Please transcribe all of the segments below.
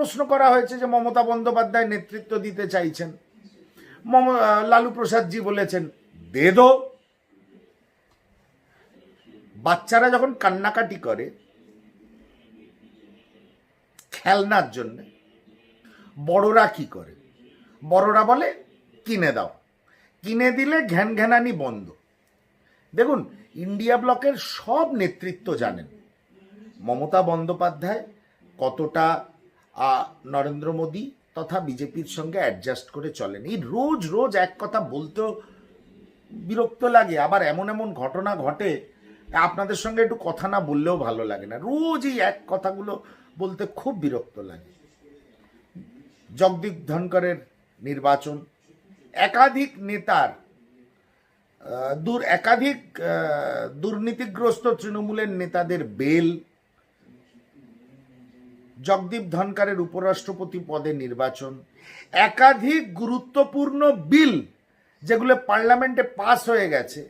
প্রশ্ন করা হয়েছে যে মমতা বন্দ্যোপাধ্যায় নেতৃত্ব দিতে চাইছেন। মম লালু প্রসাদজি বলেছেন, দে দো। বাচ্চারা যখন কান্নাকাটি করে খেলনার জন্য, বড়রা কি করে? বড়রা বলে, কিনে দাও। কিনে দিলে ঘ্যান ঘ্যানানি বন্ধ। দেখুন, ইন্ডিয়া ব্লকের সব নেতৃত্ব জানেন। মমতা বন্দ্যোপাধ্যায় কতটা নরেন্দ্র মোদী তথা বিজেপির সঙ্গে অ্যাডজাস্ট করে চলেন। এই রোজ রোজ এক কথা বলতেও বিরক্ত লাগে, আবার এমন এমন ঘটনা ঘটে, আপনাদের সঙ্গে একটু কথা না বললেও ভালো লাগে না। রোজ এই এক কথাগুলো বলতে খুব বিরক্ত লাগে। জগদীপ ধনকরের নির্বাচন, একাধিক নেতার দূর, একাধিক দুর্নীতিগ্রস্ত তৃণমূলের নেতাদের বেল জগদীপ ধনকারের উপরাষ্ট্রপতি পদে নির্বাচন। একাধিক গুরুত্বপূর্ণ বিল যেগুলো পার্লামেন্টে পাস হয়ে গেছে,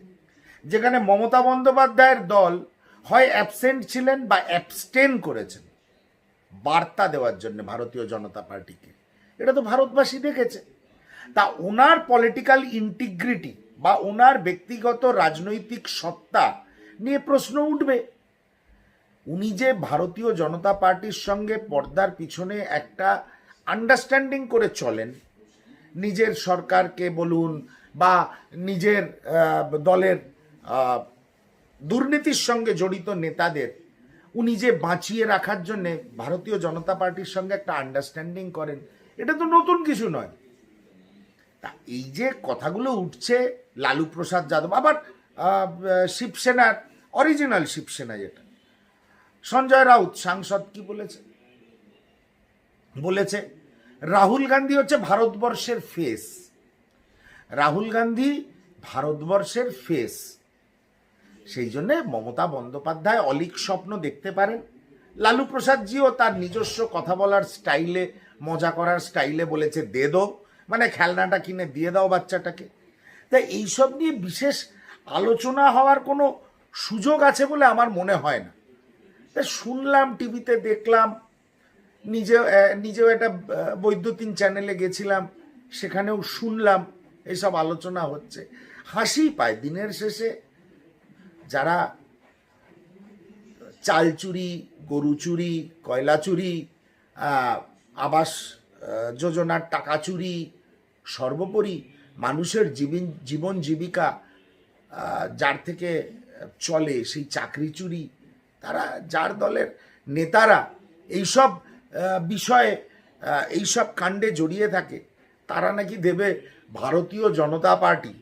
যেখানে মমতা বন্দ্যোপাধ্যায়ের দল হয় অ্যাবসেন্ট ছিলেন বা অ্যাবস্টেন করেছেন। বার্তা দেওয়ার জন্য ভারতীয় জনতা পার্টিকে। এটা তো ভারতবাসী দেখেছে। তা ওনার পলিটিক্যাল ইন্টিগ্রিটি বা ওনার ব্যক্তিগত রাজনৈতিক সত্তা নিয়ে প্রশ্ন উঠবে। উনি যে ভারতীয় জনতা পার্টির সঙ্গে পর্দার পিছনে একটা আন্ডারস্ট্যান্ডিং করে চলেন, নিজের সরকারকে বলুন বা নিজের দলের দুর্নীতির সঙ্গে জড়িত নেতাদের, উনি যে বাঁচিয়ে রাখার জন্য ভারতীয় জনতা পার্টির সঙ্গে একটা আন্ডারস্ট্যান্ডিং করেন, এটা তো নতুন কিছু নয়। তা এই যে কথাগুলো উঠছে, লালু প্রসাদ যাদব, আবার শিবসেনার অরিজিনাল শিবসেনা যেটা সঞ্জয় রাউত, সাংসদ কি বলেছে? বলেছে, রাহুল গান্ধী হচ্ছে ভারতবর্ষের ফেস রাহুল গান্ধী ভারতবর্ষের ফেস সেই জন্যে মমতা বন্দ্যোপাধ্যায় অলিক স্বপ্ন দেখতে পারেন। লালু প্রসাদজিও তার নিজস্ব কথা বলার স্টাইলে, মজা করার স্টাইলে বলেছে, দে দো। মানে খেলনাটা কিনে দিয়ে দাও বাচ্চাটাকে। তাই এইসব নিয়ে বিশেষ আলোচনা হওয়ার কোনো সুযোগ আছে বলে আমার মনে হয় না। শুনলাম টিভিতে দেখলাম নিজে নিজেও একটা বৈদ্যুতিন চ্যানেলে গেছিলাম, সেখানেও শুনলাম এইসব আলোচনা হচ্ছে। হাসি পায় দিনের শেষে। যারা চাল চুরি, গরু চুরি, কয়লা চুরি আবাস যোজনার টাকা চুরি, সর্বোপরি মানুষের জীবন জীবন জীবিকা যার থেকে চলে সেই চাকরি চুরি তারা, যার দলের নেতারা এইসব বিষয়ে এইসব কাণ্ডে জড়িয়ে থাকে, তারা নাকি দেবে ভারতীয় জনতা পার্টি,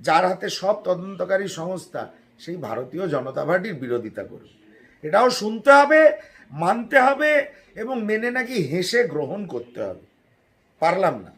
যার হাতে সব তদন্তকারী সংস্থা, সেই ভারতীয় জনতা পার্টির বিরোধিতা করবে এটাও শুনতে হবে, মানতে হবে এবং মেনে নাকি হেসে গ্রহণ করতে হবে। পারলাম না।